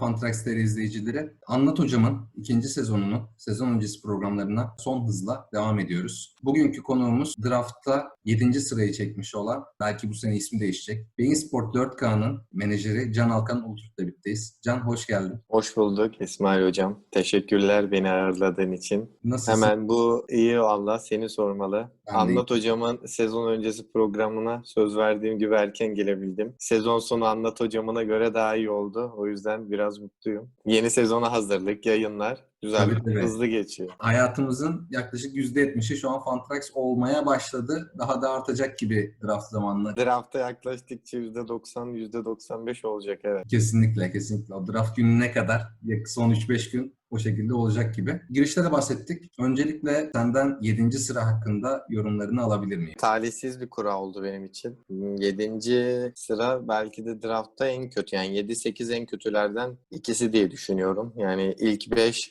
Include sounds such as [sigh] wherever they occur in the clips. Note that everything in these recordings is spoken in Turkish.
Fantrax TR izleyicileri. Anlat Hocam'ın ikinci sezonunu, sezon öncesi programlarına son hızla devam ediyoruz. Bugünkü konuğumuz draftta 7. sırayı çekmiş olan, belki bu sene ismi değişecek, Beyin Sport 4K'nın menajeri Can Alkan Ulturt'la birlikteyiz. Can hoş geldin. Hoş bulduk İsmail Hocam. Teşekkürler beni ağırladığın için. Nasılsın? Hemen bu iyi valla seni sormalı. Ben de Anlat Hocam'ın sezon öncesi programına söz verdiğim gibi erken gelebildim. Sezon sonu Anlat Hocam'ına göre daha iyi oldu. O yüzden biraz mutluyum. Yeni sezona hazırlık, yayınlar. Güzel, Tabii, tabii. hızlı geçiyor. Hayatımızın yaklaşık %70'i şu an Fantrax olmaya başladı. Daha da artacak gibi draft zamanları. Drafta yaklaştıkça %90, %95 olacak evet. Kesinlikle, kesinlikle. O draft gününe kadar son 3-5 gün o şekilde olacak gibi. Girişte de bahsettik. Öncelikle senden 7. sıra hakkında yorumlarını alabilir miyim? Talihsiz bir kura oldu benim için. 7. sıra belki de draftta en kötü. Yani 7-8 en kötülerden ikisi diye düşünüyorum. Yani ilk 5 zi-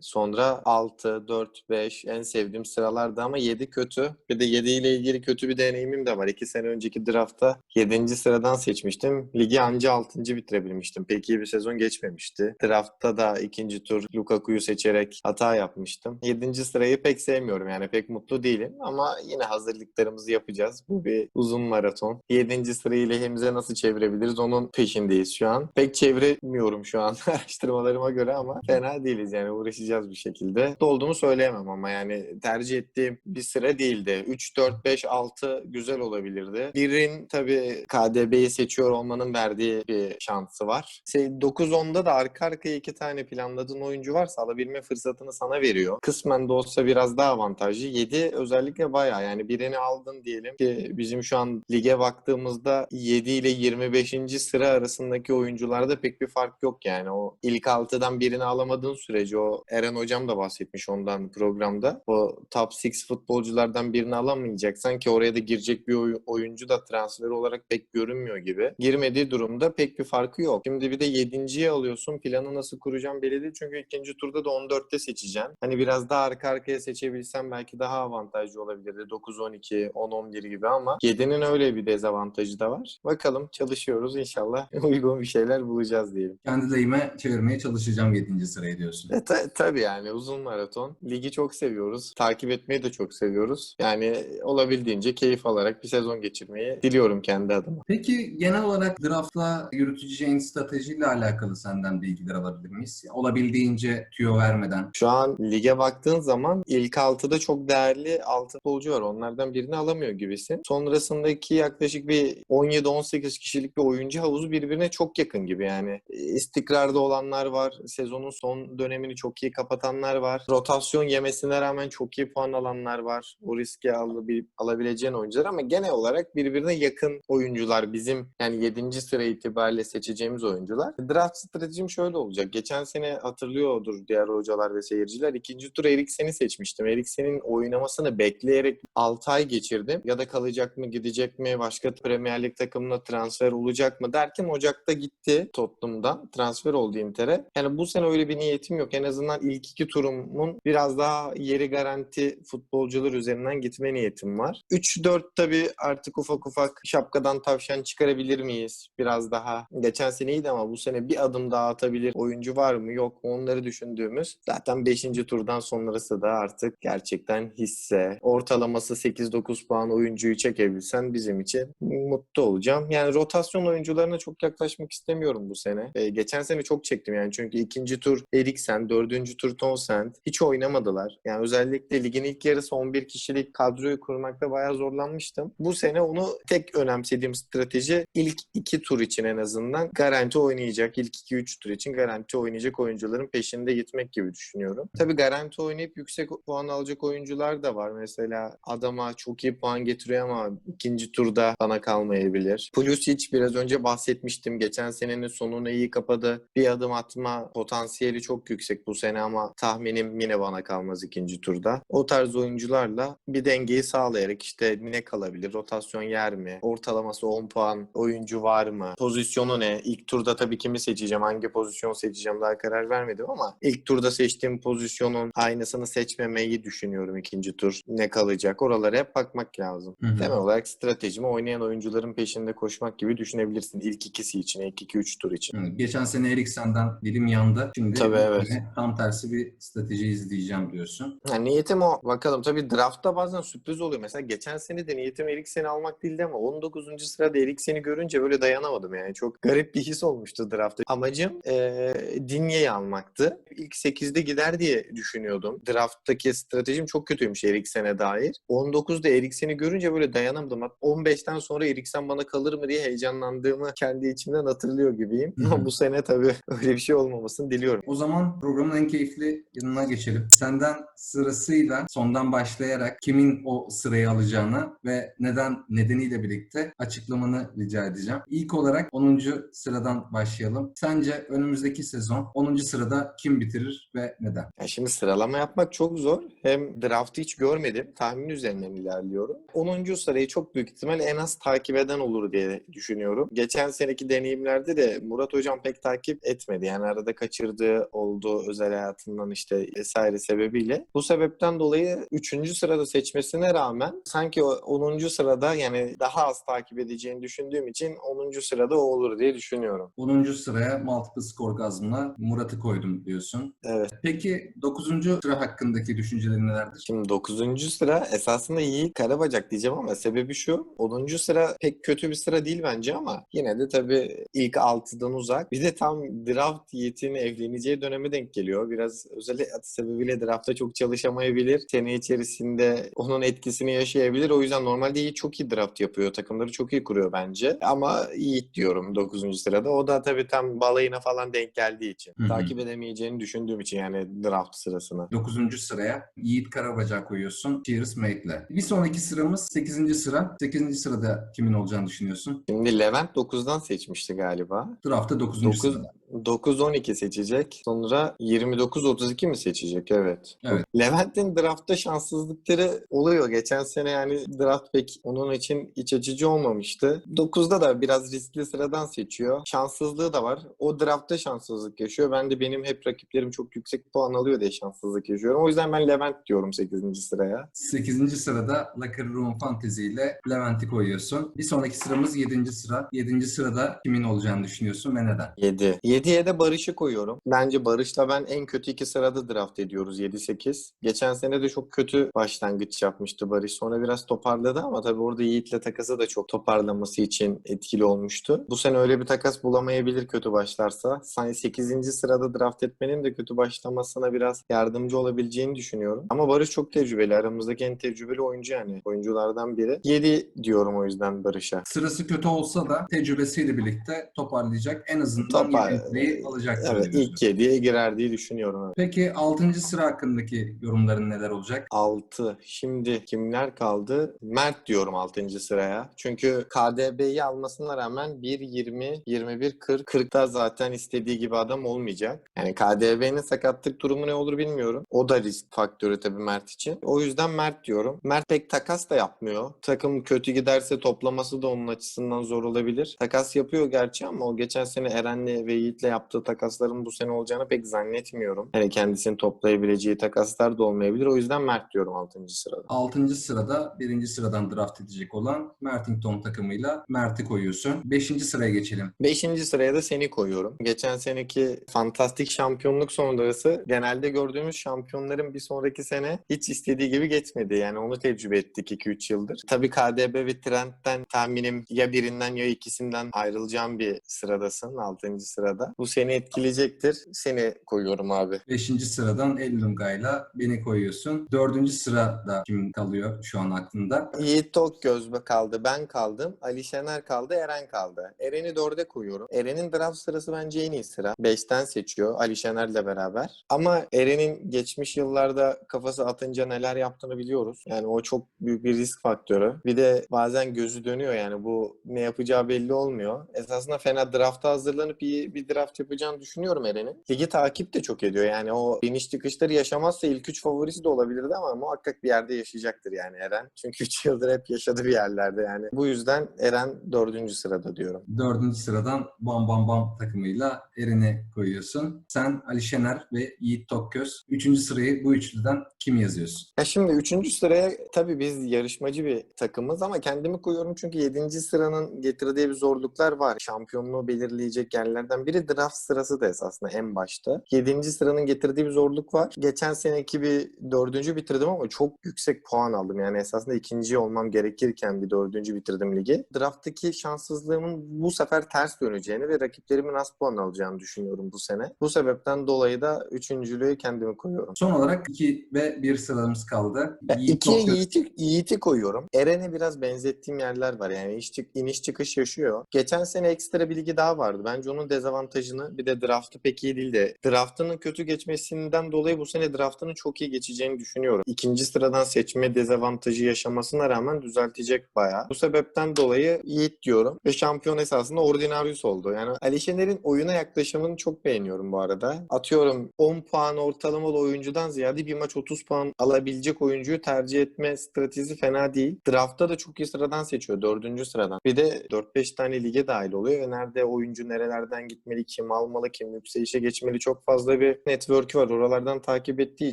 sonra 6, 4, 5 en sevdiğim sıralardı ama 7 kötü. Bir de 7 ile ilgili kötü bir deneyimim de var. 2 sene önceki draftta 7. sıradan seçmiştim. Ligi anca 6. bitirebilmiştim. Pek iyi bir sezon geçmemişti. Draftta da ikinci tur Lukaku'yu seçerek hata yapmıştım. 7. sırayı pek sevmiyorum yani pek mutlu değilim ama yine hazırlıklarımızı yapacağız. Bu bir uzun maraton. 7. sırayı lehimize nasıl çevirebiliriz onun peşindeyiz şu an. Pek çeviremiyorum şu an [laughs] araştırmalarıma göre ama fena değiliz yani uğraşacağız bir şekilde. Dolduğumu söyleyemem ama yani tercih ettiğim bir sıra değildi. 3, 4, 5, 6 güzel olabilirdi. Birin tabii KDB'yi seçiyor olmanın verdiği bir şansı var. Şey, 9-10'da da arka arkaya iki tane planladığın oyuncu varsa alabilme fırsatını sana veriyor. Kısmen de olsa biraz daha avantajlı. 7 özellikle bayağı yani birini aldın diyelim ki bizim şu an lige baktığımızda 7 ile 25. sıra arasındaki oyuncularda pek bir fark yok yani. O ilk 6'dan birini alamadığın sürece o Eren hocam da bahsetmiş ondan programda. O top 6 futbolculardan birini alamayacaksan ki oraya da girecek bir oy- oyuncu da transfer olarak pek görünmüyor gibi. Girmediği durumda pek bir farkı yok. Şimdi bir de 7.yi alıyorsun. Planı nasıl kuracağım belli değil. Çünkü ikinci turda da 14'te seçeceksin. Hani biraz daha arka arkaya seçebilsem belki daha avantajlı olabilirdi. 9-12, 10-11 gibi ama 7'nin öyle bir dezavantajı da var. Bakalım çalışıyoruz inşallah. [laughs] Uygun bir şeyler bulacağız diyelim. Kendi lehime çevirmeye çalışacağım 7. sırayı diyorsun. E, ta- tabii yani uzun maraton. Ligi çok seviyoruz. Takip etmeyi de çok seviyoruz. Yani olabildiğince keyif alarak bir sezon geçirmeyi diliyorum kendi adıma. Peki genel olarak draftla yürüteceğin stratejiyle alakalı senden bilgiler alabilir miyiz? Olabildiğince tüyo vermeden. Şu an lige baktığın zaman ilk 6'da çok değerli 6 futbolcu var. Onlardan birini alamıyor gibisin. Sonrasındaki yaklaşık bir 17-18 kişilik bir oyuncu havuzu birbirine çok yakın gibi yani. İstikrarda olanlar var. Sezonun son dönemini çok iyi kapatanlar var. Rotasyon yemesine rağmen çok iyi puan alanlar var. O riski alabil- alabileceğin oyuncular ama genel olarak birbirine yakın oyuncular bizim yani 7. sıra itibariyle seçeceğimiz oyuncular. Draft stratejim şöyle olacak. Geçen sene hatırlıyordur diğer hocalar ve seyirciler. İkinci tur Eriksen'i seçmiştim. Eriksen'in oynamasını bekleyerek 6 ay geçirdim. Ya da kalacak mı, gidecek mi, başka Premier Lig takımına transfer olacak mı derken Ocak'ta gitti Tottenham'dan. Transfer oldu Inter'e. Yani bu sene öyle bir niyetim yok. En azından ilk iki turumun biraz daha yeri garanti futbolcular üzerinden gitme niyetim var. 3-4 tabii artık ufak ufak şapkadan tavşan çıkarabilir miyiz? Biraz daha. Geçen sene iyiydi ama bu sene bir adım daha atabilir oyuncu var mı? Yok mu? Onları düşündüğümüz. Zaten 5. turdan sonrası da artık gerçekten hisse. Ortalaması 8-9 puan oyuncuyu çekebilsen bizim için mutlu olacağım. Yani rotasyon oyuncularına çok yaklaşmak istemiyorum bu sene. Ee, geçen sene çok çektim yani çünkü ikinci tur Eriksen, dördüncü tur Townsend hiç oynamadılar. Yani özellikle ligin ilk yarısı 11 kişilik kadroyu kurmakta bayağı zorlanmıştım. Bu sene onu tek önemsediğim strateji ilk iki tur için en azından garanti oynayacak. ilk 2-3 tur için garanti oynayacak oyuncuların peşinde gitmek gibi düşünüyorum. Tabii garanti oynayıp yüksek puan alacak oyuncular da var. Mesela adama çok iyi puan getiriyor ama ikinci turda bana kalmayabilir. Pulisic biraz önce bahsetmiştim. Geçen senenin sonunu iyi kapadı. Bir adım atma potansiyeli çok yüksek. Yüksek bu sene ama tahminim yine bana kalmaz ikinci turda. O tarz oyuncularla bir dengeyi sağlayarak işte ne kalabilir, rotasyon yer mi, ortalaması 10 puan, oyuncu var mı, pozisyonu ne? İlk turda tabii kimi seçeceğim, hangi pozisyon seçeceğim daha karar vermedim ama ilk turda seçtiğim pozisyonun aynısını seçmemeyi düşünüyorum ikinci tur. Ne kalacak? Oralara hep bakmak lazım. Hı hı. Temel olarak stratejimi oynayan oyuncuların peşinde koşmak gibi düşünebilirsin. İlk ikisi için, ilk 2-3 tur için. Geçen sene Eriksen'den dilim yandı. Şimdi Tabii, evet. Sene tam tersi bir strateji izleyeceğim diyorsun. Yani niyetim o. Bakalım tabii draftta bazen sürpriz oluyor. Mesela geçen sene de niyetim Eriksen'i almak değildi ama 19. sırada Eriksen'i görünce böyle dayanamadım yani. Çok garip bir his olmuştu draftta. Amacım eee Dinye'yi almaktı. İlk 8'de gider diye düşünüyordum. Drafttaki stratejim çok kötüymüş Eriksen'e dair. 19'da Eriksen'i görünce böyle dayanamadım. Hatta 15'ten sonra Eriksen bana kalır mı diye heyecanlandığımı kendi içimden hatırlıyor gibiyim. Ama bu sene tabii öyle bir şey olmamasını diliyorum. O zaman programın en keyifli yanına geçelim. Senden sırasıyla sondan başlayarak kimin o sırayı alacağını ve neden nedeniyle birlikte açıklamanı rica edeceğim. İlk olarak 10. sıradan başlayalım. Sence önümüzdeki sezon 10. sırada kim bitirir ve neden? Ya şimdi sıralama yapmak çok zor. Hem draftı hiç görmedim. Tahmin üzerinden ilerliyorum. 10. sırayı çok büyük ihtimal en az takip eden olur diye düşünüyorum. Geçen seneki deneyimlerde de Murat Hocam pek takip etmedi. Yani arada kaçırdığı oldu özel hayatından işte vesaire sebebiyle. Bu sebepten dolayı 3. sırada seçmesine rağmen sanki o 10. sırada yani daha az takip edeceğini düşündüğüm için 10. sırada o olur diye düşünüyorum. 10. sıraya multiple score gazına Murat'ı koydum diyorsun. Evet. Peki 9. sıra hakkındaki düşüncelerin nelerdir? Şimdi 9. sıra esasında Yiğit Karabacak diyeceğim ama sebebi şu. 10. sıra pek kötü bir sıra değil bence ama yine de tabii ilk 6'dan uzak. Bir de tam draft Yiğit'in evleneceği döneme denk geliyor. Biraz özel sebebiyle draftta çok çalışamayabilir. Sene içerisinde onun etkisini yaşayabilir. O yüzden normalde Yiğit çok iyi draft yapıyor. Takımları çok iyi kuruyor bence. Ama Yiğit diyorum 9. sırada. O da tabii tam balayına falan denk geldiği için. Hı hı. Takip edemeyeceğini düşündüğüm için yani draft sırasına. 9. sıraya Yiğit Karabacak koyuyorsun. Cheers Mate'le. Bir sonraki sıramız 8. sıra. 8. sırada kimin olacağını düşünüyorsun? Şimdi Levent 9'dan seçmişti galiba. Draftta 9. 9 sırada. 9-12 seçecek. Sonra 29-32 mi seçecek? Evet. Evet. Levent'in draftta şanssızlıkları oluyor. Geçen sene yani draft pek onun için iç açıcı olmamıştı. 9'da da biraz riskli sıradan seçiyor. Şanssızlığı da var. O draftta şanssızlık yaşıyor. Ben de benim hep rakiplerim çok yüksek puan alıyor diye şanssızlık yaşıyorum. O yüzden ben Levent diyorum 8. sıraya. 8. sırada Locker Room Fantasy ile Levent'i koyuyorsun. Bir sonraki sıramız 7. sıra. 7. sırada kimin olacağını düşünüyorsun ve neden? 7. 7'ye de Barış'ı koyuyorum. Bence Barış'la ben en kötü iki sırada draft ediyoruz 7-8. Geçen sene de çok kötü başlangıç yapmıştı Barış. Sonra biraz toparladı ama tabii orada Yiğit'le takası da çok toparlaması için etkili olmuştu. Bu sene öyle bir takas bulamayabilir kötü başlarsa. Sanki 8. sırada draft etmenin de kötü başlamasına biraz yardımcı olabileceğini düşünüyorum. Ama Barış çok tecrübeli. Aramızdaki en tecrübeli oyuncu yani. Oyunculardan biri. 7 diyorum o yüzden Barış'a. Sırası kötü olsa da tecrübesiyle birlikte toparlayacak. En azından Topar- yedekliği alacaktır. Evet diyorsun. ilk 7'ye girer diye düşünüyorum. Evet. Peki 6. sıra hakkındaki yorumların neler olacak? 6. Şimdi kimler kaldı? Mert diyorum 6. sıraya. Çünkü KDB'yi almasına rağmen 1 20 21 40 40'ta zaten istediği gibi adam olmayacak. Yani KDB'nin sakatlık durumu ne olur bilmiyorum. O da risk faktörü tabii Mert için. O yüzden Mert diyorum. Mert pek takas da yapmıyor. Takım kötü giderse toplaması da onun açısından zor olabilir. Takas yapıyor gerçi ama o geçen sene Eren'le ve Yiğit'le yaptığı takasların bu sene olacağını pek zannetmiyorum. Hani kendisini toplayabileceği takaslar da olmayabilir. O yüzden Mert diyorum 6. sırada. 6. sırada 1. sıradan draft edecek olan Mertington takımıyla Mert'i koyuyorsun. 5. sıraya geçelim. 5. sıraya da seni koyuyorum. Geçen seneki fantastik şampiyonluk sonrası genelde gördüğümüz şampiyonların bir sonraki sene hiç istediği gibi geçmedi. Yani onu tecrübe ettik 2-3 yıldır. Tabii KDB ve Trent'ten tahminim ya birinden ya ikisinden ayrılacağım bir sıradasın 6. sırada. Bu seni etkileyecektir. Seni koyuyorum abi. 5. sıradan Ellunga'yla beni koyuyorsun. 4. sırada kim kalıyor şu an aklında? Yiğit Tokgöz kaldı, ben kaldım, Ali Şener kaldı, Eren kaldı. Eren'i dörde koyuyorum. Eren'in draft sırası bence en iyi sıra. Beşten seçiyor Ali Şener'le beraber. Ama Eren'in geçmiş yıllarda kafası atınca neler yaptığını biliyoruz. Yani o çok büyük bir risk faktörü. Bir de bazen gözü dönüyor yani bu ne yapacağı belli olmuyor. Esasında fena drafta hazırlanıp iyi bir draft draft yapacağını düşünüyorum Eren'in. Ligi takip de çok ediyor. Yani o iniş çıkışları yaşamazsa ilk üç favorisi de olabilirdi ama muhakkak bir yerde yaşayacaktır yani Eren. Çünkü 3 yıldır hep yaşadı bir yerlerde yani. Bu yüzden Eren dördüncü sırada diyorum. Dördüncü sıradan Bam Bam Bam takımıyla Eren'i koyuyorsun. Sen Ali Şener ve Yiğit Tokgöz. Üçüncü sırayı bu üçlüden kim yazıyorsun? Ya şimdi üçüncü sıraya tabii biz yarışmacı bir takımız ama kendimi koyuyorum çünkü yedinci sıranın getirdiği bir zorluklar var. Şampiyonluğu belirleyecek yerlerden biri draft sırası da esasında en başta. Yedinci sıranın getirdiği bir zorluk var. Geçen seneki bir dördüncü bitirdim ama çok yüksek puan aldım. Yani esasında ikinci olmam gerekirken bir dördüncü bitirdim ligi. Drafttaki şanssızlığımın bu sefer ters döneceğini ve rakiplerimin az puan alacağını düşünüyorum bu sene. Bu sebepten dolayı da üçüncülüğü kendime koyuyorum. Son olarak 2 ve 1 sıramız kaldı. Yiğit ikiye. Yiğit'i, Yiğit'i koyuyorum. Eren'e biraz benzettiğim yerler var. Yani iniş, çık- iniş çıkış yaşıyor. Geçen sene ekstra bir ligi daha vardı. Bence onun dezavantajını bir de draftı pek iyi değil de draftının kötü geçmesinden dolayı bu sene draftının çok iyi geçeceğini düşünüyorum. İkinci sıradan seçme dezavantajı yaşamasına rağmen düzeltecek bayağı. Bu sebepten dolayı Yiğit diyorum. Ve şampiyon esasında Ordinarius oldu. Yani Ali Şener'in oyuna yaklaşımını çok beğeniyorum bu arada. Atıyorum 10 puan ortalamalı oyuncudan ziyade bir maç 30 puan alabilecek oyuncuyu tercih etme stratejisi fena değil. Draftta da çok iyi sıradan seçiyor. Dördüncü sıradan. Bir de 4-5 tane lige dahil oluyor ve nerede oyuncu nerelerden gitmeli, kim almalı, kim yükselişe geçmeli çok fazla bir network var. Oralardan takip ettiği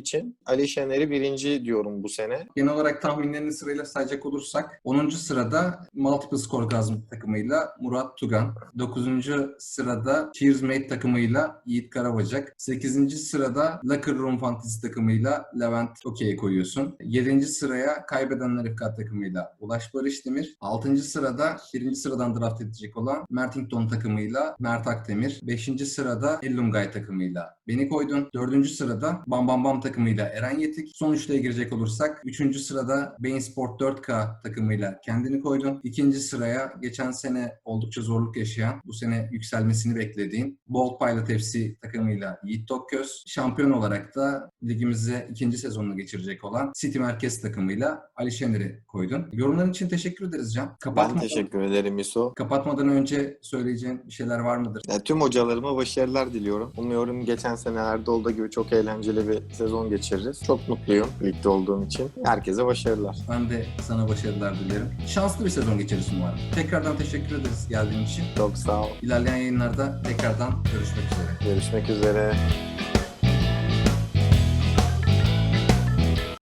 için Ali Şener'i birinci diyorum bu sene. Genel olarak tahminlerini sırayla sayacak olursak 10. sırada Multiple Scorecasm takımıyla Murat Tugan. 9. sırada Cheers Mate takımıyla Yiğit Karabacak. 8. sırada Locker Room Fantasy takımıyla Levent Okey'e koyuyorsun. 7. sıraya Kaybedenler Rıfkat takımıyla Ulaş Barış Demir. 6. sırada 1. sıradan draft edecek olan Mertington takımıyla Mert Akdemir. 5. sırada Ellumgay takımıyla beni koydun. 4. sırada Bam Bam Bam takımıyla Eren Yetik. Son üçlüye girecek olursak 3. sırada Bein Sport 4K takımıyla kendini koydun. 2. sıraya geçen sene oldukça zorluk yaşayan, bu sene yükselmesini beklediğin Bolt Pilot FC takımıyla Yiğit Tokgöz. Şampiyon olarak da ligimize ikinci sezonunu geçirecek olan City Merkez takımıyla Ali Şener'i koydun. Yorumların için teşekkür ederiz Can. Ben Kapatmadan, teşekkür ederim Yusuf. kapatmadan önce söyleyeceğin bir şeyler var mıdır? Ya, tüm hocalarıma başarılar diliyorum. Umuyorum geçen senelerde olduğu gibi çok eğlenceli bir sezon geçiririz. Çok mutluyum ligde olduğum için. Herkese başarılar. Ben de sana başarılar dilerim. Şanslı bir sezon geçiririz umarım. Tekrardan teşekkür ederiz geldiğin için. Çok sağ ol. İlerleyen yayınlarda tekrardan görüşmek üzere. Görüşmek üzere.